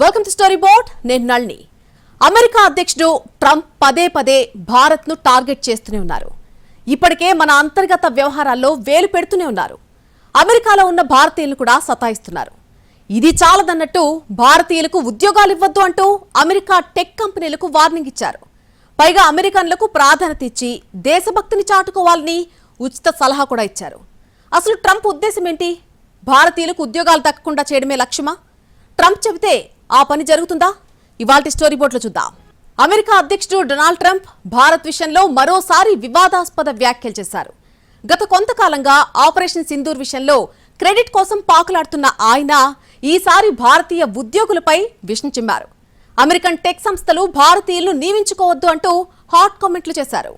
Welcome to story board నేను Nalini. America అధ్యక్షుడు Trump పదే పదే భారత్ను టార్గెట్ చేస్తూనే ఉన్నారు. ఇప్పటికే మన అంతర్గత వ్యవహారాల్లో వేలు పెడుతూనే ఉన్నారు. అమెరికాలో ఉన్న భారతీయులు కూడా సతాయిస్తున్నారు. ఇది చాలదన్నట్టు భారతీయులకు ఉద్యోగాలు ఇవ్వద్దు అంటూ అమెరికా టెక్ కంపెనీలకు వార్నింగ్ ఇచ్చారు. పైగా అమెరికన్లకు ప్రాధాన్యత ఇచ్చి దేశభక్తిని చాటుకోవాలని ఉచిత సలహా కూడా ఇచ్చారు. అసలు ట్రంప్ ఉద్దేశం ఏంటి? భారతీయులకు ఉద్యోగాలు దక్కకుండా చేయడమే లక్ష్యమా? ట్రంప్ చెబితే ఆ పని జరుగుతుందా? ఇవాల్టి స్టోరీ బోర్డులో చూద్దాం. అమెరికా అధ్యక్షుడు డొనాల్డ్ ట్రంప్ భారత్ విషయంలో మరోసారి వివాదాస్పద వ్యాఖ్యలు చేశారు. గత కొంతకాలంగా ఆపరేషన్ సింధూర్ విషయంలో క్రెడిట్ కోసం పాకులాడుతున్న ఆయన ఈసారి భారతీయ ఉద్యోగులపై విషం చిమ్మారు. అమెరికన్ టెక్ సంస్థలు భారతీయులను నియమించుకోవద్దు అంటూ హాట్ కామెంట్లు చేశారు.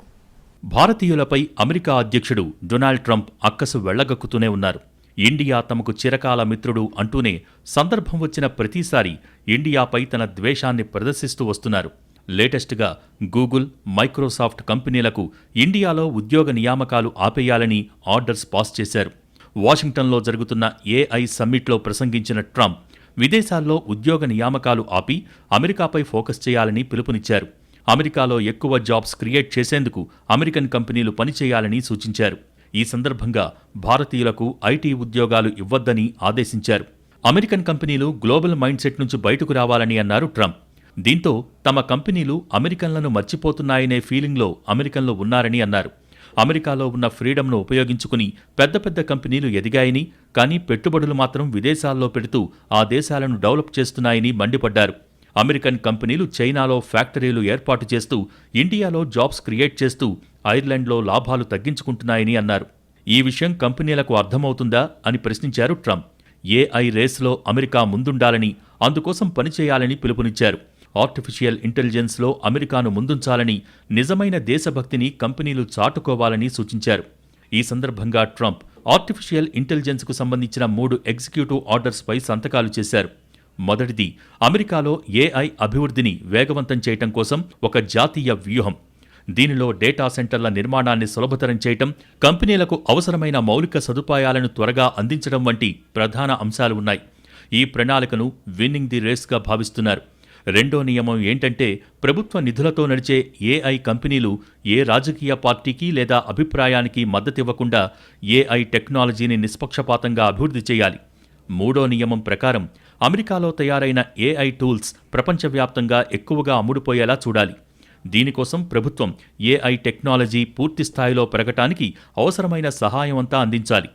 భారతీయులపై అమెరికా అధ్యక్షుడు డొనాల్డ్ ట్రంప్ అక్కసు వెళ్ళగక్కుతూనే ఉన్నారు. ఇండియా తమకు చిరకాల మిత్రుడు అంటూనే సందర్భం వచ్చిన ప్రతిసారి ఇండియాపై తన ద్వేషాన్ని ప్రదర్శిస్తూ వస్తున్నారు. లేటెస్ట్గా గూగుల్ మైక్రోసాఫ్ట్ కంపెనీలకు ఇండియాలో ఉద్యోగ నియామకాలు ఆపేయాలని ఆర్డర్స్ పాస్ చేశారు. వాషింగ్టన్లో జరుగుతున్న ఏఐ సమ్మిట్లో ప్రసంగించిన ట్రంప్ విదేశాల్లో ఉద్యోగ నియామకాలు ఆపి అమెరికాపై ఫోకస్ చేయాలని పిలుపునిచ్చారు. అమెరికాలో ఎక్కువ జాబ్స్ క్రియేట్ చేసేందుకు అమెరికన్ కంపెనీలు పనిచేయాలని సూచించారు. ఈ సందర్భంగా భారతీయులకు ఐటీ ఉద్యోగాలు ఇవ్వొద్దని ఆదేశించారు. అమెరికన్ కంపెనీలు గ్లోబల్ మైండ్ సెట్ నుంచి బయటకు రావాలని అన్నారు ట్రంప్. దీంతో తమ కంపెనీలు అమెరికన్లను మర్చిపోతున్నాయనే ఫీలింగ్లో అమెరికన్లు ఉన్నారని అన్నారు. అమెరికాలో ఉన్న ఫ్రీడమ్ను ఉపయోగించుకుని పెద్ద పెద్ద కంపెనీలు ఎదిగాయని కానీ పెట్టుబడులు మాత్రం విదేశాల్లో పెడుతూ ఆ దేశాలను డెవలప్ చేస్తున్నాయని మండిపడ్డారు. అమెరికన్ కంపెనీలు చైనాలో ఫ్యాక్టరీలు ఏర్పాటు చేస్తూ ఇండియాలో జాబ్స్ క్రియేట్ చేస్తూ ఐర్లాండ్లో లాభాలు తగ్గించుకుంటున్నాయని అన్నారు. ఈ విషయం కంపెనీలకు అర్థమవుతుందా అని ప్రశ్నించారు ట్రంప్. ఏఐ రేస్లో అమెరికా ముందుండాలని అందుకోసం పనిచేయాలని పిలుపునిచ్చారు. ఆర్టిఫిషియల్ ఇంటెలిజెన్స్లో అమెరికాను ముందుంచాలని నిజమైన దేశభక్తిని కంపెనీలు చాటుకోవాలని సూచించారు. ఈ సందర్భంగా ట్రంప్ ఆర్టిఫిషియల్ ఇంటెలిజెన్స్కు సంబంధించిన మూడు ఎగ్జిక్యూటివ్ ఆర్డర్స్పై సంతకాలు చేశారు. మొదటిది అమెరికాలో ఏఐ అభివృద్ధిని వేగవంతం చేయటం కోసం ఒక జాతీయ వ్యూహం. దీనిలో డేటా సెంటర్ల నిర్మాణాన్ని సులభతరం చేయటం కంపెనీలకు అవసరమైన మౌలిక సదుపాయాలను త్వరగా అందించడం వంటి ప్రధాన అంశాలు ఉన్నాయి. ఈ ప్రణాళికను విన్నింగ్ ది రేస్గా భావిస్తున్నారు. రెండో నియమం ఏంటంటే ప్రభుత్వ నిధులతో నడిచే ఏఐ కంపెనీలు ఏ రాజకీయ పార్టీకి లేదా అభిప్రాయానికి మద్దతివ్వకుండా ఏఐ టెక్నాలజీని నిష్పక్షపాతంగా అభివృద్ధి చేయాలి. మూడో నియమం ప్రకారం అమెరికాలో తయారైన ఏఐ టూల్స్ ప్రపంచవ్యాప్తంగా ఎక్కువగా అమ్ముడుపోయేలా చూడాలి. దీనికోసం ప్రభుత్వం ఏఐ టెక్నాలజీ పూర్తి స్థాయిలో పెరగటానికి అవసరమైన సహాయమంతా అందించాలి.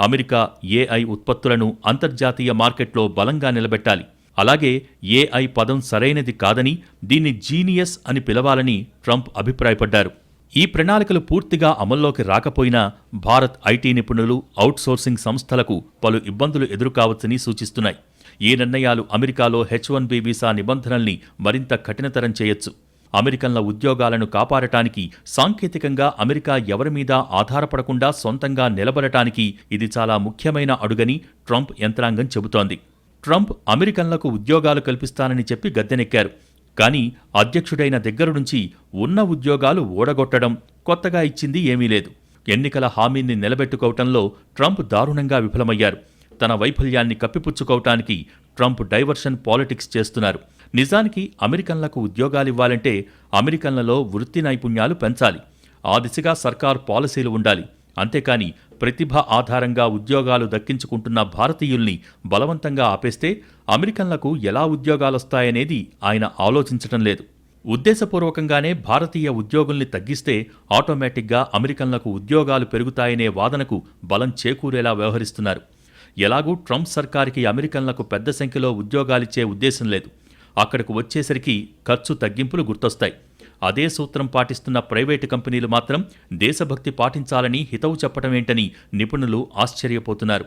అమెరికా ఏఐ ఉత్పత్తులను అంతర్జాతీయ మార్కెట్లో బలంగా నిలబెట్టాలి. అలాగే ఏఐ పదం సరైనది కాదని దీన్ని జీనియస్ అని పిలవాలని ట్రంప్ అభిప్రాయపడ్డారు. ఈ ప్రణాళికలు పూర్తిగా అమల్లోకి రాకపోయినా భారత్ ఐటీ నిపుణులు అవుట్సోర్సింగ్ సంస్థలకు పలు ఇబ్బందులు ఎదురుకావచ్చని సూచిస్తున్నాయి. ఈ నిర్ణయాలు అమెరికాలో హెచ్ వన్ బి వీసా నిబంధనల్ని మరింత కఠినతరం చేయొచ్చు. అమెరికన్ల ఉద్యోగాలను కాపాడటానికి సాంకేతికంగా అమెరికా ఎవరి మీద ఆధారపడకుండా సొంతంగా నిలబడటానికి ఇది చాలా ముఖ్యమైన అడుగని ట్రంప్ యంత్రాంగం చెబుతోంది. ట్రంప్ అమెరికన్లకు ఉద్యోగాలు కల్పిస్తానని చెప్పి గద్దెనెక్కారు. కానీ అధ్యక్షుడైన దగ్గర నుంచి ఉన్న ఉద్యోగాలు ఓడగొట్టడం కొత్తగా ఇచ్చింది ఏమీ లేదు. ఎన్నికల హామీని నిలబెట్టుకోవటంలో ట్రంప్ దారుణంగా విఫలమయ్యారు. తన వైఫల్యాన్ని కప్పిపుచ్చుకోవటానికి ట్రంప్ డైవర్షన్ పాలిటిక్స్ చేస్తున్నారు. నిజానికి అమెరికన్లకు ఉద్యోగాలివ్వాలంటే అమెరికన్లలో వృత్తి నైపుణ్యాలు పెంచాలి. ఆ దిశగా సర్కార్ పాలసీలు ఉండాలి. అంతేకాని ప్రతిభ ఆధారంగా ఉద్యోగాలు దక్కించుకుంటున్న భారతీయుల్ని బలవంతంగా ఆపేస్తే అమెరికన్లకు ఎలా ఉద్యోగాలొస్తాయనేది ఆయన ఆలోచించటం లేదు. ఉద్దేశపూర్వకంగానే భారతీయ ఉద్యోగుల్ని తగ్గిస్తే ఆటోమేటిక్గా అమెరికన్లకు ఉద్యోగాలు పెరుగుతాయనే వాదనకు బలం చేకూరేలా వ్యవహరిస్తున్నారు. ఎలాగూ ట్రంప్ సర్కార్కి అమెరికన్లకు పెద్ద సంఖ్యలో ఉద్యోగాలిచ్చే ఉద్దేశం లేదు. అక్కడకు వచ్చేసరికి ఖర్చు తగ్గింపులు గుర్తొస్తాయి. అదే సూత్రం పాటిస్తున్న ప్రైవేటు కంపెనీలు మాత్రం దేశభక్తి పాటించాలని హితవు చెప్పటమేంటని నిపుణులు ఆశ్చర్యపోతున్నారు.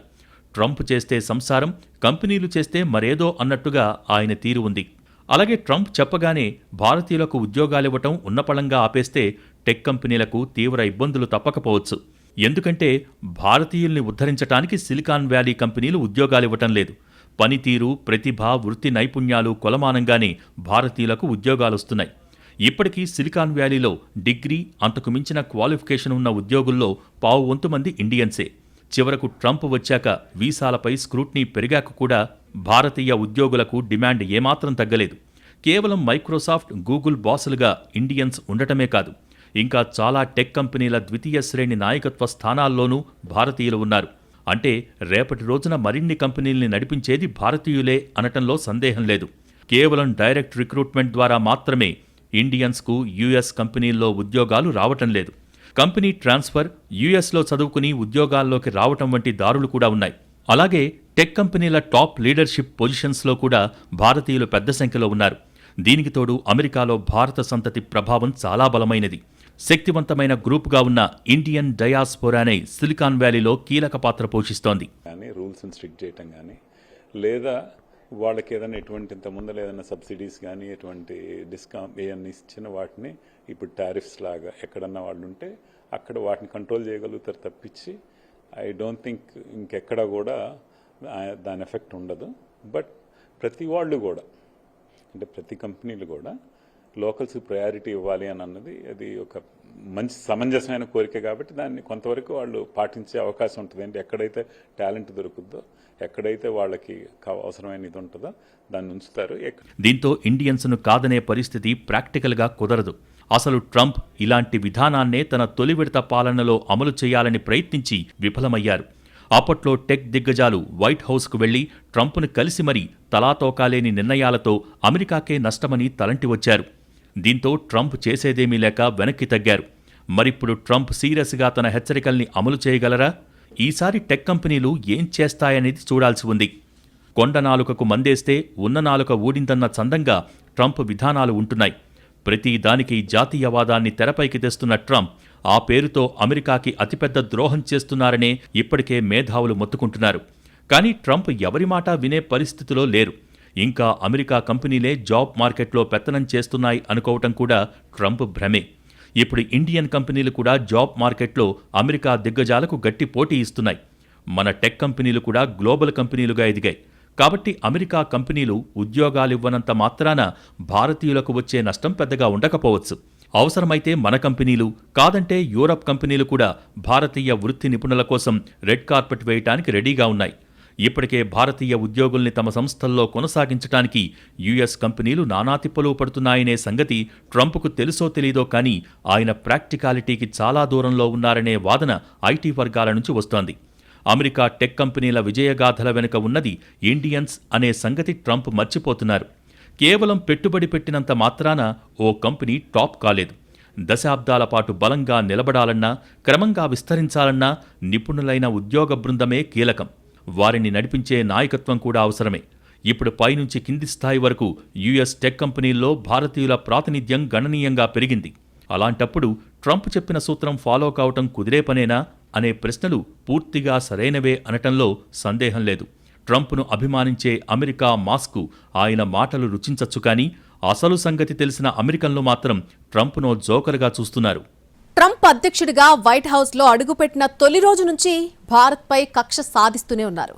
ట్రంప్ చేస్తే సంసారం కంపెనీలు చేస్తే మరేదో అన్నట్టుగా ఆయన తీరు ఉంది. అలాగే ట్రంప్ చెప్పగానే భారతీయులకు ఉద్యోగాలివ్వటం ఉన్నపళంగా ఆపేస్తే టెక్ కంపెనీలకు తీవ్ర ఇబ్బందులు తప్పకపోవచ్చు. ఎందుకంటే భారతీయుల్ని ఉద్ధరించటానికి సిలికాన్ వ్యాలీ కంపెనీలు ఉద్యోగాలివ్వటం లేదు. పనితీరు ప్రతిభ వృత్తి నైపుణ్యాలు కొలమానంగానే భారతీయులకు ఉద్యోగాలొస్తున్నాయి ఇప్పటికీ సిలికాన్ వ్యాలీలో డిగ్రీ అంతకు మించిన క్వాలిఫికేషన్ ఉన్న ఉద్యోగుల్లో పావు వంతు మంది ఇండియన్సే. చివరకు ట్రంప్ వచ్చాక వీసాలపై స్క్రూట్నీ పెరిగాక కూడా భారతీయ ఉద్యోగులకు డిమాండ్ ఏమాత్రం తగ్గలేదు. కేవలం మైక్రోసాఫ్ట్ గూగుల్ బాసులుగా ఇండియన్స్ ఉండటమే కాదు. ఇంకా చాలా టెక్ కంపెనీల ద్వితీయ శ్రేణి నాయకత్వ స్థానాల్లోనూ భారతీయులు ఉన్నారు. అంటే రేపటి రోజున మరిన్ని కంపెనీల్ని నడిపించేది భారతీయులే అనటంలో సందేహం లేదు. కేవలం డైరెక్ట్ రిక్రూట్మెంట్ ద్వారా మాత్రమే ఇండియన్స్కు యుఎస్ కంపెనీల్లో ఉద్యోగాలు రావటం లేదు. కంపెనీ ట్రాన్స్ఫర్ యుఎస్లో చదువుకుని ఉద్యోగాల్లోకి రావటం వంటి దారులు కూడా ఉన్నాయి. అలాగే టెక్ కంపెనీల టాప్ లీడర్షిప్ పొజిషన్స్లో కూడా భారతీయులు పెద్ద సంఖ్యలో ఉన్నారు. దీనికి తోడు అమెరికాలో భారత సంతతి ప్రభావం చాలా బలమైనది. శక్తివంతమైన గ్రూప్గా ఉన్న ఇండియన్ డయాస్పోరానే సిలికాన్ వ్యాలీలో కీలక పాత్ర పోషిస్తోంది. కానీ రూల్స్ని స్ట్రిక్ట్ చేయటం కానీ లేదా వాళ్ళకి ఏదైనా ఎటువంటి ఇంతకుముందు ఏదైనా సబ్సిడీస్ కానీ ఎటువంటి డిస్కౌంట్ ఏమన్నా ఇచ్చిన వాటిని ఇప్పుడు టారిఫ్స్ లాగా ఎక్కడన్నా వాళ్ళు ఉంటే అక్కడ వాటిని కంట్రోల్ చేయగలుగుతారు తప్పించి ఐ డోంట్ థింక్ ఇంకెక్కడ కూడా దాని ఎఫెక్ట్ ఉండదు. బట్ ప్రతి వాళ్ళు కూడా అంటే ప్రతి కంపెనీలు కూడా లోకల్స్కి ప్రయారిటీ ఇవ్వాలి అని అన్నది అది ఒక మంచి సమంజసమైన కోరిక కాబట్టి దాన్ని కొంతవరకు వాళ్ళు పాటించే అవకాశం ఉంటుంది. అంటే ఎక్కడైతే టాలెంట్ దొరుకుద్దో ఎక్కడైతే వాళ్ళకి అవసరమైన ఇది ఉంటుందో దాన్ని ఉంచుతారు. దీంతో ఇండియన్స్ను కాదనే పరిస్థితి ప్రాక్టికల్గా కుదరదు. అసలు ట్రంప్ ఇలాంటి విధానాన్నే తన తొలి విడత పాలనలో అమలు చేయాలని ప్రయత్నించి విఫలమయ్యారు. అప్పట్లో టెక్ దిగ్గజాలు వైట్ హౌస్కు వెళ్ళి ట్రంప్ను కలిసి మరీ తలాతోకాలేని నిర్ణయాలతో అమెరికాకే నష్టమని తలంటి వచ్చారు. దీంతో ట్రంప్ చేసేదేమీ లేక వెనక్కి తగ్గారు. మరిప్పుడు ట్రంప్ సీరియస్గా తన హెచ్చరికల్ని అమలు చేయగలరా? ఈసారి టెక్ కంపెనీలు ఏం చేస్తాయనేది చూడాల్సి ఉంది. కొండ నాలుకకు మందేస్తే ఉన్న నాలుక ఊడిందన్న చందంగా ట్రంప్ విధానాలు ఉంటున్నాయి. ప్రతి దానికి జాతీయవాదాన్ని తెరపైకి తెస్తున్న ట్రంప్ ఆ పేరుతో అమెరికాకి అతిపెద్ద ద్రోహం చేస్తున్నారనే ఇప్పటికే మేధావులు మొత్తుకుంటున్నారు. కానీ ట్రంప్ ఎవరి మాట వినే పరిస్థితిలో లేరు. ఇంకా అమెరికా కంపెనీలే జాబ్ మార్కెట్లో పెత్తనం చేస్తున్నాయి అనుకోవటం కూడా ట్రంప్ భ్రమే. ఇప్పుడు ఇండియన్ కంపెనీలు కూడా జాబ్ మార్కెట్లో అమెరికా దిగ్గజాలకు గట్టి పోటీ ఇస్తున్నాయి. మన టెక్ కంపెనీలు కూడా గ్లోబల్ కంపెనీలుగా ఎదిగాయి. కాబట్టి అమెరికా కంపెనీలు ఉద్యోగాలివ్వనంత మాత్రాన భారతీయులకు వచ్చే నష్టం పెద్దగా ఉండకపోవచ్చు. అవసరమైతే మన కంపెనీలు కాదంటే యూరప్ కంపెనీలు కూడా భారతీయ వృత్తి నిపుణుల కోసం రెడ్ కార్పెట్ వేయటానికి రెడీగా ఉన్నాయి. ఇప్పటికే భారతీయ ఉద్యోగుల్ని తమ సంస్థల్లో కొనసాగించడానికి యుఎస్ కంపెనీలు నానాతిప్పలు పడుతున్నాయనే సంగతి ట్రంప్కు తెలుసో తెలీదో కానీ ఆయన ప్రాక్టికాలిటీకి చాలా దూరంలో ఉన్నారనే వాదన ఐటీ వర్గాల నుంచి వస్తోంది. అమెరికా టెక్ కంపెనీల విజయగాథల వెనుక ఉన్నది ఇండియన్స్ అనే సంగతి ట్రంప్ మర్చిపోతున్నారు. కేవలం పెట్టుబడి పెట్టినంత మాత్రాన ఓ కంపెనీ టాప్ కాలేదు. దశాబ్దాల పాటు బలంగా నిలబడాలన్నా క్రమంగా విస్తరించాలన్నా నిపుణులైన ఉద్యోగ బృందమే కీలకం. వారిని నడిపించే నాయకత్వం కూడా అవసరమే. ఇప్పుడు పైనుంచి కింది స్థాయి వరకు యుఎస్ టెక్ కంపెనీల్లో భారతీయుల ప్రాతినిధ్యం గణనీయంగా పెరిగింది. అలాంటప్పుడు ట్రంప్ చెప్పిన సూత్రం ఫాలో కావటం కుదిరే పనేనా? అనే ప్రశ్నలు పూర్తిగా సరైనవే అనటంలో సందేహం లేదు. ట్రంప్ను అభిమానించే అమెరికా మాస్కు ఆయన మాటలు రుచించచ్చు కానీ అసలు సంగతి తెలిసిన అమెరికన్లు మాత్రం ట్రంప్ను జోకర్గా చూస్తున్నారు. ట్రంప్ అధ్యక్షుడిగా వైట్ హౌస్లో అడుగుపెట్టిన తొలి రోజు నుంచి భారత్పై కక్ష సాధిస్తూనే ఉన్నారు.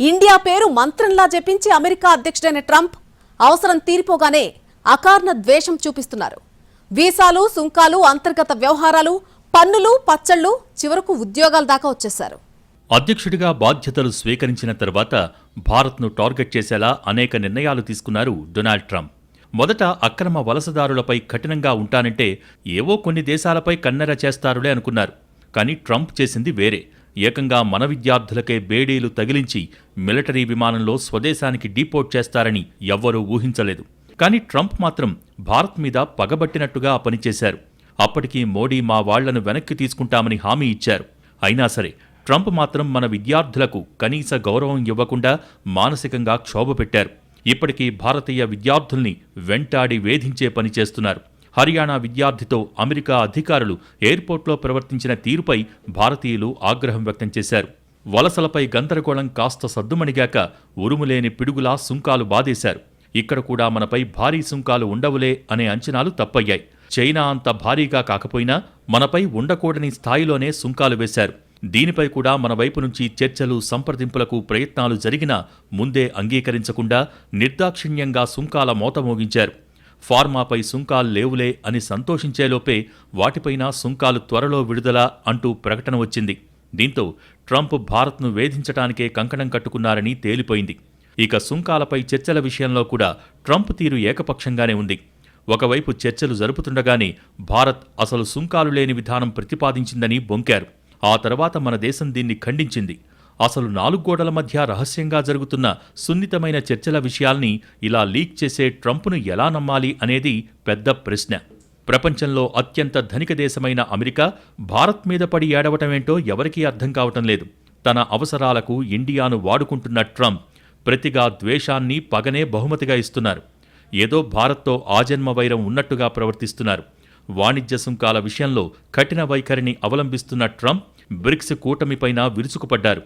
ఇండియా పేరు మంత్రంలా జపించి అమెరికా అధ్యక్షుడైన ట్రంప్ అవసరం తీరిపోగానే అకారణ ద్వేషం చూపిస్తున్నారు. వీసాలు సుంకాలు అంతర్గత వ్యవహారాలు పన్నులు పచ్చళ్ళు చివరకు ఉద్యోగాల దాకా వచ్చేశారు. అధ్యక్షుడిగా బాధ్యతలు స్వీకరించిన తర్వాత భారత్ను టార్గెట్ చేసేలా అనేక నిర్ణయాలు తీసుకున్నారు డొనాల్డ్ ట్రంప్. మొదట అక్రమ వలసదారులపై కఠినంగా ఉంటానంటే ఏవో కొన్ని దేశాలపై కన్నెర చేస్తారులే అనుకున్నారు. కానీ ట్రంప్ చేసింది వేరే. ఏకంగా మన విద్యార్థులకే బేడీలు తగిలించి మిలిటరీ విమానంలో స్వదేశానికి డీపోర్ట్ చేస్తారని ఎవ్వరూ ఊహించలేదు. కానీ ట్రంప్ మాత్రం భారత్ మీద పగబట్టినట్టుగా పనిచేశారు. అప్పటికీ మోడీ మా వాళ్ళను వెనక్కి తీసుకుంటామని హామీ ఇచ్చారు. అయినా సరే ట్రంప్ మాత్రం మన విద్యార్థులకు కనీస గౌరవం ఇవ్వకుండా మానసికంగా క్షోభ పెట్టారు. ఇప్పటికీ భారతీయ విద్యార్థుల్ని వెంటాడి వేధించే పని చేస్తున్నారు. హర్యానా విద్యార్థితో అమెరికా అధికారులు ఎయిర్పోర్ట్లో ప్రవర్తించిన తీరుపై భారతీయులు ఆగ్రహం వ్యక్తం చేశారు. వలసలపై గందరగోళం కాస్త సద్దుమణిగాక ఉరుములేని పిడుగులా సుంకాలు బాదేశారు. ఇక్కడ కూడా మనపై భారీ సుంకాలు ఉండవులే అనే అంచనాలు తప్పయ్యాయి. చైనా అంత భారీగా కాకపోయినా మనపై ఉండకూడని స్థాయిలోనే సుంకాలు వేశారు. దీనిపై కూడా మన వైపు నుంచి చర్చలు సంప్రదింపులకు ప్రయత్నాలు జరిగినా ముందే అంగీకరించకుండా నిర్దాక్షిణ్యంగా సుంకాల మోత మోగించారు. ఫార్మాపై సుంకాలు లేవులే అని సంతోషించేలోపే వాటిపైన సుంకాలు త్వరలో విడుదల అంటూ ప్రకటన వచ్చింది. దీంతో ట్రంప్ భారత్ను వేధించటానికే కంకణం కట్టుకున్నారని తేలిపోయింది. ఇక సుంకాలపై చర్చల విషయంలో కూడా ట్రంప్ తీరు ఏకపక్షంగానే ఉంది. ఒకవైపు చర్చలు జరుపుతుండగానే భారత్ అసలు సుంకాలు లేని విధానం ప్రతిపాదించిందని బొంకారు. ఆ తర్వాత మన దేశం దీన్ని ఖండించింది. అసలు నాలుగు గోడల మధ్య రహస్యంగా జరుగుతున్న సున్నితమైన చర్చల విషయాల్ని ఇలా లీక్ చేసే ట్రంప్ను ఎలా నమ్మాలి అనేది పెద్ద ప్రశ్న. ప్రపంచంలో అత్యంత ధనిక దేశమైన అమెరికా భారత్ మీద పడి ఏడవటమేంటో ఎవరికీ అర్థం కావటం లేదు. తన అవసరాలకు ఇండియాను వాడుకుంటున్న ట్రంప్ ప్రతిగా ద్వేషాన్ని పగనే బహుమతిగా ఇస్తున్నారు. ఏదో భారత్తో ఆజన్మ వైరం ఉన్నట్టుగా ప్రవర్తిస్తున్నారు. వాణిజ్య సుంకాల విషయంలో కఠిన వైఖరిని అవలంబిస్తున్న ట్రంప్ బ్రిక్స్ కూటమిపైన విరుచుకుపడ్డారు.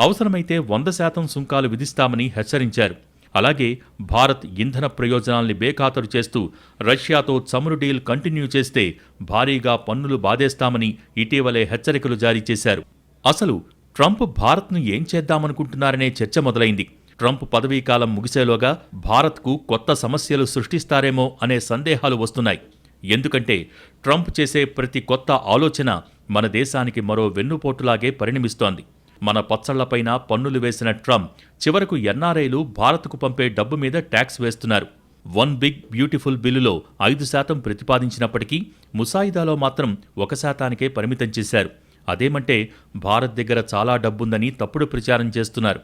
అవసరమైతే వంద శాతం సుంకాలు విధిస్తామని హెచ్చరించారు. అలాగే భారత్ ఇంధన ప్రయోజనాల్ని బేఖాతరు చేస్తూ రష్యాతో చమురు డీల్ కంటిన్యూ చేస్తే భారీగా పన్నులు బాధేస్తామని ఇటీవలే హెచ్చరికలు జారీ చేశారు. అసలు ట్రంప్ భారత్ను ఏం చేద్దామనుకుంటున్నారనే చర్చ మొదలైంది. ట్రంప్ పదవీకాలం ముగిసేలోగా భారత్కు కొత్త సమస్యలు సృష్టిస్తారేమో అనే సందేహాలు వస్తున్నాయి. ఎందుకంటే ట్రంప్ చేసే ప్రతి కొత్త ఆలోచన మన దేశానికి మరో వెన్నుపోటులాగే పరిణమిస్తోంది. మన పచ్చళ్ళపైన పన్నులు వేసిన ట్రంప్ చివరకు ఎన్ఆర్ఐలు భారత్కు పంపే డబ్బు మీద ట్యాక్స్ వేస్తున్నారు. వన్ బిగ్ బ్యూటిఫుల్ బిల్లులో ఐదు శాతం ప్రతిపాదించినప్పటికీ ముసాయిదాలో మాత్రం ఒక శాతానికే పరిమితం చేశారు. అదేమంటే భారత్ దగ్గర చాలా డబ్బుందని తప్పుడు ప్రచారం చేస్తున్నారు.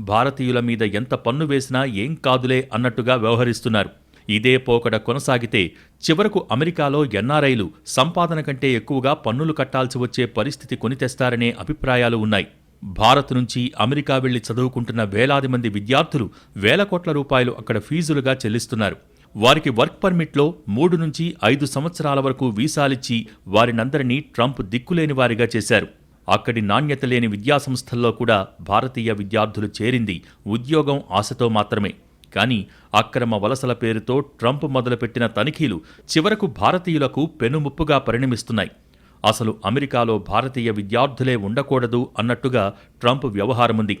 భారతీయుల మీద ఎంత పన్ను వేసినా ఏం కాదులే అన్నట్టుగా వ్యవహరిస్తున్నారు. ఇదే పోకడ కొనసాగితే చివరకు అమెరికాలో ఎన్ఆర్ఐలు సంపాదన కంటే ఎక్కువగా పన్నులు కట్టాల్సి వచ్చే పరిస్థితి కొనితెస్తారనే అభిప్రాయాలు ఉన్నాయి. భారత్ నుంచి అమెరికా వెళ్ళి చదువుకుంటున్న వేలాది మంది విద్యార్థులు వేల కోట్ల రూపాయలు అక్కడ ఫీజులుగా చెల్లిస్తున్నారు. వారికి వర్క్ పర్మిట్లో మూడు నుంచి ఐదు సంవత్సరాల వరకు వీసాలిచ్చి వారినందరినీ ట్రంప్ దిక్కులేని వారిగా చేశారు. అక్కడి నాణ్యత లేని విద్యాసంస్థల్లో కూడా భారతీయ విద్యార్థులు చేరింది ఉద్యోగం ఆశతో మాత్రమే. కానీ అక్రమ వలసల పేరుతో ట్రంప్ మొదలుపెట్టిన తనిఖీలు చివరకు భారతీయులకు పెనుముప్పుగా పరిణమిస్తున్నాయి. అసలు అమెరికాలో భారతీయ విద్యార్థులే ఉండకూడదు అన్నట్టుగా ట్రంప్ వ్యవహారముంది.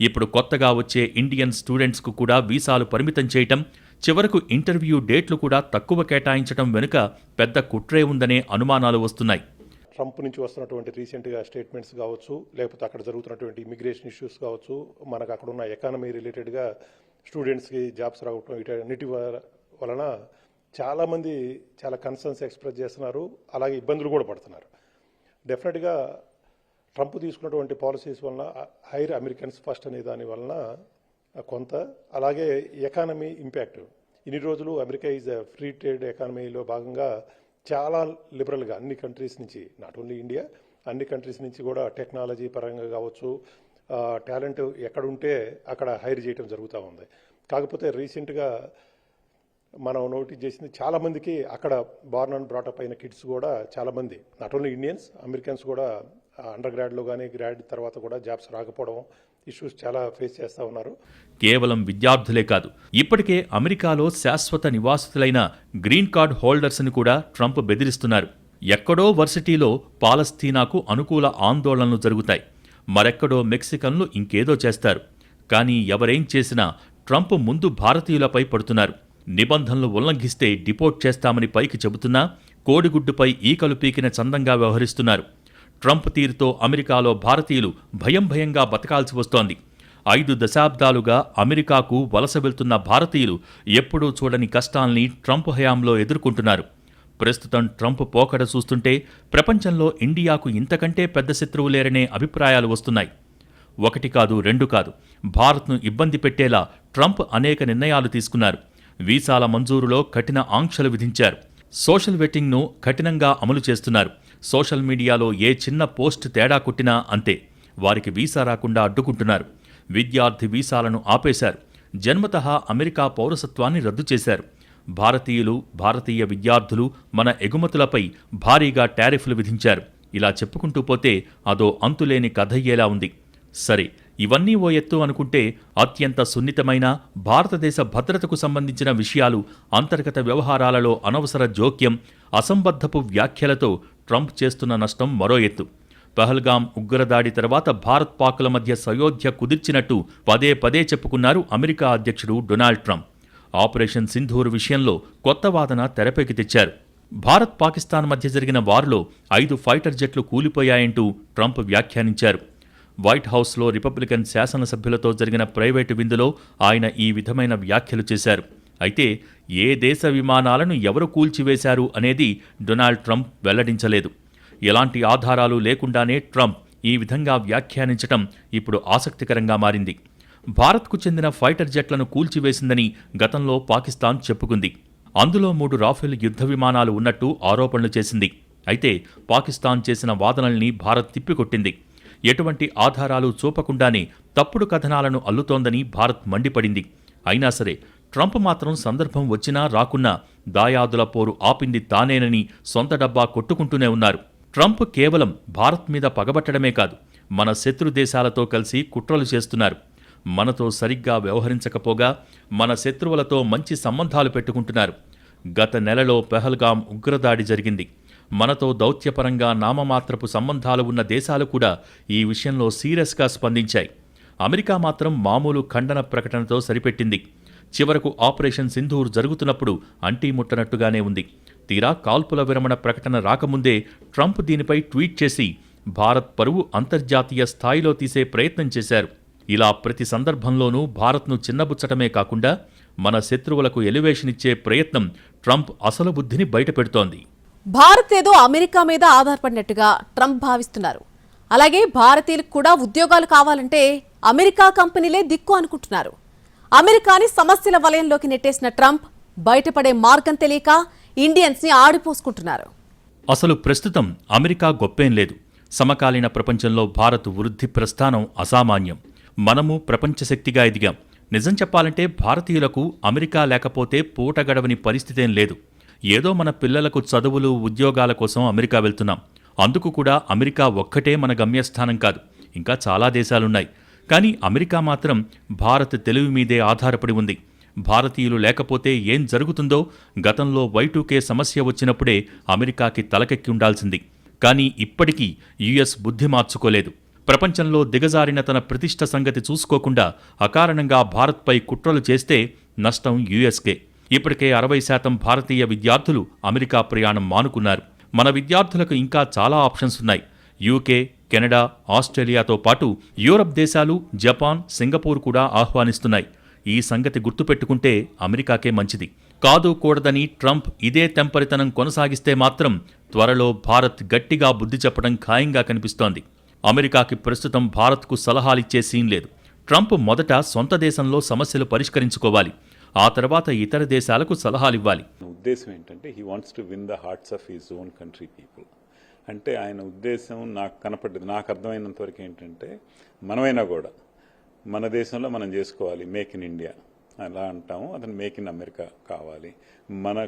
ఇప్పుడు కొత్తగా వచ్చే ఇండియన్ స్టూడెంట్స్కు కూడా వీసాలు పరిమితం చేయటం చివరకు ఇంటర్వ్యూ డేట్లు కూడా తక్కువ కేటాయించడం వెనుక పెద్ద కుట్రే ఉందనే అనుమానాలు వస్తున్నాయి. ట్రంప్ నుంచి వస్తున్నటువంటి రీసెంట్గా స్టేట్మెంట్స్ కావచ్చు లేకపోతే అక్కడ జరుగుతున్నటువంటి ఇమిగ్రేషన్ ఇష్యూస్ కావచ్చు మనకు అక్కడ ఉన్న ఎకానమీ రిలేటెడ్గా స్టూడెంట్స్కి జాబ్స్ రావటం వీటన్నిటి వ- వలన చాలామంది చాలా కన్సర్న్స్ ఎక్స్ప్రెస్ చేస్తున్నారు. అలాగే ఇబ్బందులు కూడా పడుతున్నారు. డెఫినెట్గా ట్రంప్ తీసుకున్నటువంటి పాలసీస్ వలన హైర్ అమెరికన్స్ ఫస్ట్ అనే దాని వలన కొంత అలాగే ఎకానమీ ఇంపాక్ట్. ఇన్ని రోజులు అమెరికా ఈజ్ ఫ్రీ ట్రేడ్ ఎకానమీలో భాగంగా చాలా లిబరల్గా అన్ని కంట్రీస్ నుంచి నాట్ ఓన్లీ ఇండియా అన్ని కంట్రీస్ నుంచి కూడా టెక్నాలజీ పరంగా కావచ్చు టాలెంట్ ఎక్కడుంటే అక్కడ హైర్ చేయడం జరుగుతూ ఉంది. కాకపోతే రీసెంట్గా మనం నోటీస్ చేసింది చాలామందికి అక్కడ బార్న్ అండ్ బ్రాటప్ అయిన కిడ్స్ కూడా చాలామంది నాట్ ఓన్లీ ఇండియన్స్ అమెరికన్స్ కూడా అండర్ గ్రాడ్లో కానీ గ్రాడ్ తర్వాత కూడా జాబ్స్ రాకపోవడం ఇష్యూస్ చాలా ఫేస్ చేస్తూ ఉన్నారు. కేవలం విద్యార్థులే కాదు ఇప్పటికే అమెరికాలో శాశ్వత నివాసితులైన గ్రీన్ కార్డ్ హోల్డర్స్ని కూడా ట్రంప్ బెదిరిస్తున్నారు. ఎక్కడో వర్సిటీలో పాలస్తీనాకు అనుకూల ఆందోళనలు జరుగుతాయి. మరెక్కడో మెక్సికన్లు ఇంకేదో చేస్తారు. కానీ ఎవరేం చేసినా ట్రంప్ ముందు భారతీయులపై పడుతున్నారు. నిబంధనలు ఉల్లంఘిస్తే డిపోర్ట్ చేస్తామని పైకి చెబుతున్నా కోడిగుడ్డుపై ఈకలు పీకిన చందంగా వ్యవహరిస్తున్నారు. ట్రంప్ తీరుతో అమెరికాలో భారతీయులు భయం భయంగా బతకాల్సి వస్తోంది. ఐదు దశాబ్దాలుగా అమెరికాకు వలస వెళ్తున్న భారతీయులు ఎప్పుడూ చూడని కష్టాల్ని ట్రంప్ హయాంలో ఎదుర్కొంటున్నారు. ప్రస్తుతం ట్రంప్ పోకడ చూస్తుంటే ప్రపంచంలో ఇండియాకు ఇంతకంటే పెద్ద శత్రువు లేరనే అభిప్రాయాలు వస్తున్నాయి. ఒకటి కాదు రెండు కాదు. భారత్ను ఇబ్బంది పెట్టేలా ట్రంప్ అనేక నిర్ణయాలు తీసుకున్నారు. వీసాల మంజూరులో కఠిన ఆంక్షలు విధించారు. సోషల్ వెట్టింగ్ను కఠినంగా అమలు చేస్తున్నారు. సోషల్ మీడియాలో ఏ చిన్న పోస్ట్ తేడా కొట్టినా అంతే. వారికి వీసా రాకుండా అడ్డుకుంటున్నారు. విద్యార్థి వీసాలను ఆపేశారు. జన్మతః అమెరికా పౌరసత్వాన్ని రద్దు చేశారు. భారతీయులు భారతీయ విద్యార్థులు మన ఎగుమతులపై భారీగా టారిఫ్లు విధించారు. ఇలా చెప్పుకుంటూ పోతే అదో అంతులేని కథయ్యేలా ఉంది. సరే ఇవన్నీ ఓ ఎత్తు అనుకుంటే అత్యంత సున్నితమైన భారతదేశ భద్రతకు సంబంధించిన విషయాలు అంతర్గత వ్యవహారాలలో అనవసర జోక్యం అసంబద్ధపు వ్యాఖ్యలతో ట్రంప్ చేస్తున్న నష్టం మరో ఎత్తు. పహల్గాం ఉగ్రదాడి తర్వాత భారత్ పాకుల మధ్య సయోధ్య కుదిర్చినట్టు పదే పదే చెప్పుకున్నారు అమెరికా అధ్యక్షుడు డొనాల్డ్ ట్రంప్. ఆపరేషన్ సింధూర్ విషయంలో కొత్త వాదన తెరపైకి తెచ్చారు. భారత్ పాకిస్తాన్ మధ్య జరిగిన వార్లో ఐదు ఫైటర్ జెట్లు కూలిపోయాయంటూ ట్రంప్ వ్యాఖ్యానించారు. వైట్ హౌస్లో రిపబ్లికన్ శాసనసభ్యులతో జరిగిన ప్రైవేటు విందులో ఆయన ఈ విధమైన వ్యాఖ్యలు చేశారు. అయితే ఏ దేశ విమానాలను ఎవరు కూల్చివేశారు అనేది డొనాల్డ్ ట్రంప్ వెల్లడించలేదు. ఎలాంటి ఆధారాలు లేకుండానే ట్రంప్ ఈ విధంగా వ్యాఖ్యానించటం ఇప్పుడు ఆసక్తికరంగా మారింది. భారత్కు చెందిన ఫైటర్ జెట్లను కూల్చివేసిందని గతంలో పాకిస్తాన్ చెప్పుకుంది. అందులో మూడు రాఫెల్ యుద్ధ విమానాలు ఉన్నట్టు ఆరోపణలు చేసింది. అయితే పాకిస్తాన్ చేసిన వాదనల్ని భారత్ తిప్పికొట్టింది. ఎటువంటి ఆధారాలు చూపకుండానే తప్పుడు కథనాలను అల్లుతోందని భారత్ మండిపడింది. అయినా సరే ట్రంప్ మాత్రం సందర్భం వచ్చినా రాకున్నా దాయాదుల పోరు ఆపింది తానేనని సొంత డబ్బా కొట్టుకుంటూనే ఉన్నారు. ట్రంప్ కేవలం భారత్ మీద పగబట్టడమే కాదు మన శత్రు దేశాలతో కలిసి కుట్రలు చేస్తున్నారు. మనతో సరిగ్గా వ్యవహరించకపోగా మన శత్రువులతో మంచి సంబంధాలు పెట్టుకుంటున్నారు. గత నెలలో పెహల్గాం ఉగ్రదాడి జరిగింది. మనతో దౌత్యపరంగా నామమాత్రపు సంబంధాలు ఉన్న దేశాలు కూడా ఈ విషయంలో సీరియస్గా స్పందించాయి. అమెరికా మాత్రం మామూలు ఖండన ప్రకటనతో సరిపెట్టింది. చివరకు ఆపరేషన్ సింధూర్ జరుగుతున్నప్పుడు అంటీ ముట్టనట్టుగానే ఉంది. తీరా కాల్పుల విరమణ ప్రకటన రాకముందే ట్రంప్ దీనిపై ట్వీట్ చేసి భారత్ పరువు అంతర్జాతీయ స్థాయిలో తీసే ప్రయత్నం చేశారు. ఇలా ప్రతి సందర్భంలోనూ భారత్ను చిన్నబుచ్చటమే కాకుండా మన శత్రువులకు ఎలివేషన్ ఇచ్చే ప్రయత్నం ట్రంప్ అసలు బుద్ధిని బయటపెడుతోంది. భారత్ ఏదో అమెరికా మీద ఆధారపడినట్టుగా ట్రంప్ భావిస్తున్నారు. అలాగే భారతీయులకు కూడా ఉద్యోగాలు కావాలంటే అమెరికా కంపెనీలే దిక్కు అనుకుంటున్నారు. అమెరికాని సమస్యల వలయంలోకి నెట్టేసిన ట్రంప్ బయటపడే మార్గం తెలియక ఇండియన్స్ని ఆడిపోసుకుంటున్నారు. అసలు ప్రస్తుతం అమెరికా గొప్పేం లేదు. సమకాలీన ప్రపంచంలో భారత్ వృద్ధి ప్రస్థానం అసామాన్యం. మనము ప్రపంచ శక్తిగా ఎదిగాం. నిజం చెప్పాలంటే భారతీయులకు అమెరికా లేకపోతే పూట గడవని పరిస్థితేం లేదు. ఏదో మన పిల్లలకు చదువులు ఉద్యోగాల కోసం అమెరికా వెళ్తున్నాం. అందుకు కూడా అమెరికా ఒక్కటే మన గమ్యస్థానం కాదు. ఇంకా చాలా దేశాలున్నాయి. కానీ అమెరికా మాత్రం భారత్ తెలివి మీదే ఆధారపడి ఉంది. భారతీయులు లేకపోతే ఏం జరుగుతుందో గతంలో వైటూకే సమస్య వచ్చినప్పుడే అమెరికాకి తలకెక్కి ఉండాల్సింది. కానీ ఇప్పటికీ యుఎస్ బుద్ధి మార్చుకోలేదు. ప్రపంచంలో దిగజారిన తన ప్రతిష్ట సంగతి చూసుకోకుండా అకారణంగా భారత్పై కుట్రలు చేస్తే నష్టం యుఎస్కే. ఇప్పటికే అరవై శాతం భారతీయ విద్యార్థులు అమెరికా ప్రయాణం మానుకున్నారు. మన విద్యార్థులకు ఇంకా చాలా ఆప్షన్స్ ఉన్నాయి. యూకే కెనడా ఆస్ట్రేలియాతో పాటు యూరప్ దేశాలు జపాన్ సింగపూర్ కూడా ఆహ్వానిస్తున్నాయి. ఈ సంగతి గుర్తుపెట్టుకుంటే అమెరికాకే మంచిది. కాదు కూడదని ట్రంప్ ఇదే తెంపరితనం కొనసాగిస్తే మాత్రం త్వరలో భారత్ గట్టిగా బుద్ధి చెప్పడం ఖాయంగా కనిపిస్తోంది. అమెరికాకి ప్రస్తుతం భారత్కు సలహాలిచ్చే సీన్ లేదు. ట్రంప్ మొదట సొంత దేశంలో సమస్యలు పరిష్కరించుకోవాలి. ఆ తర్వాత ఇతర దేశాలకు సలహాలివ్వాలి. ఇవ్వాలి ఉద్దేశం ఏంటంటే he wants to win the hearts of his own country people అంటే ఆయన ఉద్దేశం నాకు కనపడ్డది. నాకు అర్థమైనంత వరకు ఏంటంటే మనమైనా కూడా మన దేశంలో మనం చేసుకోవాలి. మేక్ ఇన్ ఇండియా అలా అంటాము. అతను మేక్ ఇన్ అమెరికా కావాలి. మన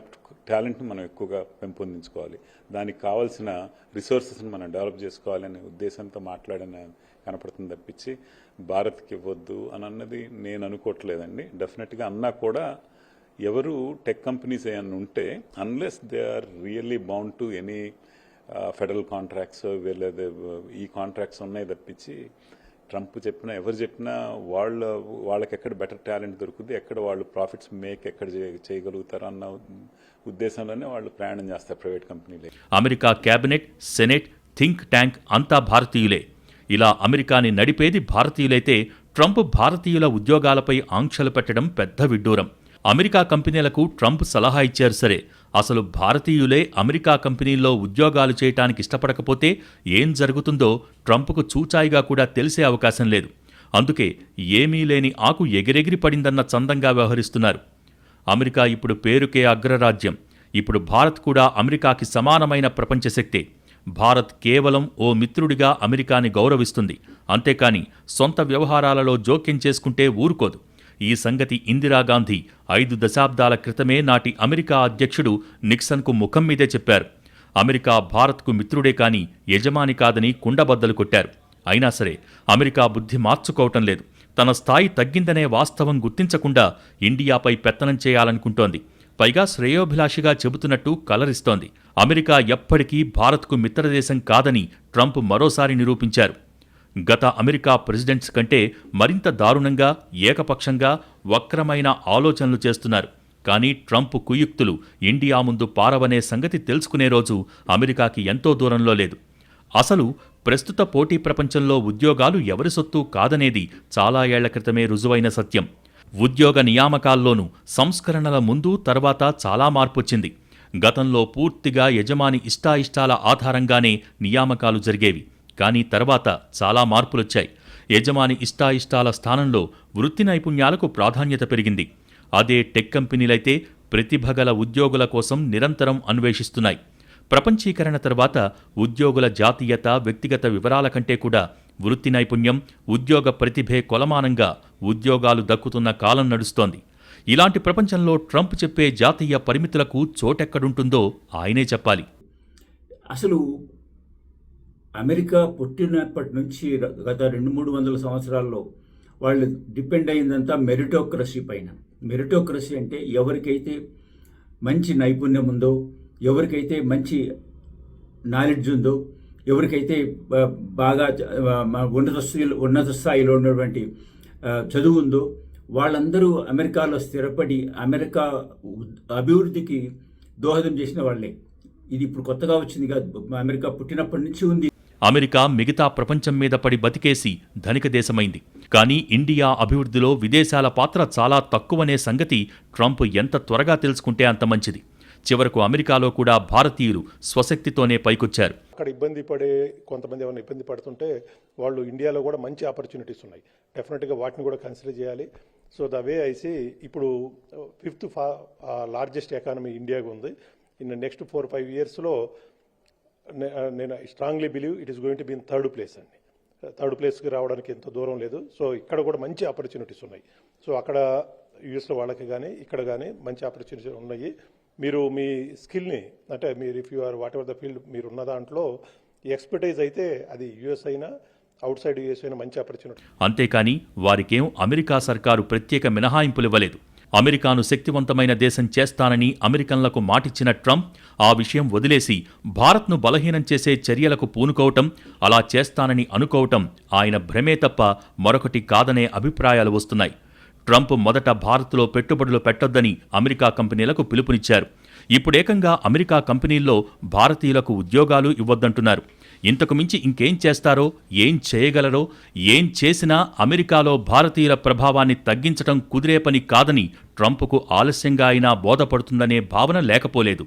టాలెంట్ని మనం ఎక్కువగా పెంపొందించుకోవాలి. దానికి కావాల్సిన రిసోర్సెస్ని మనం డెవలప్ చేసుకోవాలనే ఉద్దేశంతో మాట్లాడిన కనపడుతుంది తప్పించి భారత్కి ఇవ్వద్దు అని అన్నది నేను అనుకోవట్లేదండి. డెఫినెట్గా అన్నా కూడా ఎవరు టెక్ కంపెనీస్ ఏమన్నా ఉంటే unless they are really bound to any federal contracts లేదా ఈ కాంట్రాక్ట్స్ ఉన్నాయి తప్పించి ట్రంప్ చెప్పినా ఎవరు చెప్పినా వాళ్ళ వాళ్ళకి ఎక్కడ బెటర్ టాలెంట్ దొరుకుతుంది ఎక్కడ వాళ్ళు ప్రాఫిట్స్ మేక్ ఎక్కడ చేయగలుగుతారు అన్న ఉద్దేశంలోనే వాళ్ళు ప్రయాణం చేస్తారు private కంపెనీలే. America cabinet senate think tank అంతా భారతీయులే. ఇలా అమెరికాని నడిపేది భారతీయులైతే ట్రంప్ భారతీయుల ఉద్యోగాలపై ఆంక్షలు పెట్టడం పెద్ద విడ్డూరం. అమెరికా కంపెనీలకు ట్రంప్ సలహా ఇచ్చారు సరే అసలు భారతీయులే అమెరికా కంపెనీల్లో ఉద్యోగాలు చేయటానికి ఇష్టపడకపోతే ఏం జరుగుతుందో ట్రంప్కు చూచాయిగా కూడా తెలిసే అవకాశం లేదు. అందుకే ఏమీ లేని ఆకు ఎగిరెగిరి పడిందన్న చందంగా వ్యవహరిస్తున్నారు. అమెరికా ఇప్పుడు పేరుకే అగ్రరాజ్యం. ఇప్పుడు భారత్ కూడా అమెరికాకి సమానమైన ప్రపంచ శక్తే. భారత్ కేవలం ఓ మిత్రుడిగా అమెరికాని గౌరవిస్తుంది. అంతేకాని సొంత వ్యవహారాలలో జోక్యం చేసుకుంటే ఊరుకోదు. ఈ సంగతి ఇందిరాగాంధీ ఐదు దశాబ్దాల క్రితమే నాటి అమెరికా అధ్యక్షుడు నిక్సన్కు ముఖం మీదే చెప్పారు. అమెరికా భారత్కు మిత్రుడే కాని యజమాని కాదని కుండబద్దలు కొట్టారు. అయినా సరే అమెరికా బుద్ధి మార్చుకోవటం లేదు. తన స్థాయి తగ్గిందనే వాస్తవం గుర్తించకుండా ఇండియాపై పెత్తనం చేయాలనుకుంటోంది. పైగా శ్రేయోభిలాషిగా చెబుతున్నట్టు కలరిస్తోంది. అమెరికా ఎప్పటికీ భారత్కు మిత్రదేశం కాదని ట్రంప్ మరోసారి నిరూపించారు. గత అమెరికా ప్రెసిడెంట్స్ కంటే మరింత దారుణంగా ఏకపక్షంగా వక్రమైన ఆలోచనలు చేస్తున్నారు. కానీ ట్రంప్ కుయుక్తులు ఇండియా ముందు పారవనే సంగతి తెలుసుకునే రోజు అమెరికాకి ఎంతో దూరంలో లేదు. అసలు ప్రస్తుత పోటీ ప్రపంచంలో ఉద్యోగాలు ఎవరి సొత్తు కాదనేది చాలా ఏళ్ళ క్రితమే రుజువైన సత్యం. ఉద్యోగ నియామకాల్లోనూ సంస్కరణల ముందు తర్వాత చాలా మార్పొచ్చింది. గతంలో పూర్తిగా యజమాని ఇష్టాయిష్టాల ఆధారంగానే నియామకాలు జరిగేవి. కానీ తర్వాత చాలా మార్పులొచ్చాయి. యజమాని ఇష్టాయిష్టాల స్థానంలో వృత్తి నైపుణ్యాలకు ప్రాధాన్యత పెరిగింది. అదే టెక్ కంపెనీలైతే ప్రతిభగల ఉద్యోగుల కోసం నిరంతరం అన్వేషిస్తున్నాయి. ప్రపంచీకరణ తర్వాత ఉద్యోగుల జాతీయత వ్యక్తిగత వివరాల కంటే కూడా వృత్తి నైపుణ్యం ఉద్యోగ ప్రతిభే కొలమానంగా ఉద్యోగాలు దక్కుతున్న కాలం నడుస్తోంది. ఇలాంటి ప్రపంచంలో ట్రంప్ చెప్పే జాతీయ పరిమితులకు చోటెక్కడుంటుందో ఆయనే చెప్పాలి. అసలు అమెరికా పుట్టినప్పటి నుంచి గత రెండు మూడు వందల సంవత్సరాల్లో వాళ్ళు డిపెండ్ అయిందంతా మెరిటోక్రసీ పైన. మెరిటోక్రసీ అంటే ఎవరికైతే మంచి నైపుణ్యం ఉందో ఎవరికైతే మంచి నాలెడ్జ్ ఉందో ఎవరికైతే బాగా ఉన్నత స్థాయిలో ఉన్నత స్థాయిలో ఉన్నటువంటి చదువు ఉందో వాళ్ళందరూ అమెరికాలో స్థిరపడి అమెరికా అభివృద్ధికి దోహదం చేసిన వాళ్ళే. ఇది ఇప్పుడు కొత్తగా వచ్చింది కాదు. అమెరికా పుట్టినప్పటి నుంచి ఉంది. అమెరికా మిగతా ప్రపంచం మీద పడి బతికేసి ధనిక దేశమైంది. కానీ ఇండియా అభివృద్ధిలో విదేశాల పాత్ర చాలా తక్కువనే సంగతి ట్రంప్ ఎంత త్వరగా తెలుసుకుంటే అంత మంచిది. చివరకు అమెరికాలో కూడా భారతీయులు స్వశక్తితోనే పైకొచ్చారు. అక్కడ ఇబ్బంది పడే కొంతమంది ఏమైనా ఇబ్బంది పడుతుంటే వాళ్ళు ఇండియాలో కూడా మంచి ఆపర్చునిటీస్ ఉన్నాయి. డెఫినెట్గా వాటిని కూడా కన్సిడర్ చేయాలి. So the way I see ఇప్పుడు ఫిఫ్త్ ఫా లార్జెస్ట్ ఎకానమీ ఇండియాగా ఉంది. ఇన్ నెక్స్ట్ ఫోర్ ఫైవ్ ఇయర్స్లో నేను strongly believe it is going to be in third place అండి. థర్డ్ ప్లేస్కి రావడానికి ఎంత దూరం లేదు. సో ఇక్కడ కూడా మంచి ఆపర్చునిటీస్ ఉన్నాయి. సో అక్కడ యూఎస్లో వాళ్ళకి కానీ ఇక్కడ కానీ మంచి ఆపర్చునిటీస్ ఉన్నాయి. మీరు మీ స్కిల్ని అంటే మీరు if you are whatever the field మీరు ఉన్న దాంట్లో ఎక్స్పర్టైజ్ అయితే అది యుఎస్ అయినా అవుట్ సైడ్ యుఎస్ అయినా మంచి ఆపర్చునిటీ. అంతేకాని వారికేం అమెరికా సర్కారు ప్రత్యేక మినహాయింపులు ఇవ్వలేదు అమెరికాను శక్తివంతమైన దేశం చేస్తానని అమెరికన్లకు మాటిచ్చిన ట్రంప్ ఆ విషయం వదిలేసి భారత్ను బలహీనం చేసే చర్యలకు పూనుకోవటం అలా చేస్తానని అనుకోవటం ఆయన భ్రమే తప్ప మరొకటి కాదనే అభిప్రాయాలు వస్తున్నాయి. ట్రంప్ మొదట భారత్లో పెట్టుబడులు పెట్టొద్దని అమెరికా కంపెనీలకు పిలుపునిచ్చారు. ఇప్పుడేకంగా అమెరికా కంపెనీల్లో భారతీయులకు ఉద్యోగాలు ఇవ్వొద్దంటున్నారు. ఇంతకు మించి ఇంకేం చేస్తారో ఏం చేయగలరో ఏం చేసినా అమెరికాలో భారతీయుల ప్రభావాన్ని తగ్గించటం కుదిరే పని కాదని ట్రంప్కు ఆలస్యంగా అయినా బోధపడుతుందనే భావన లేకపోలేదు.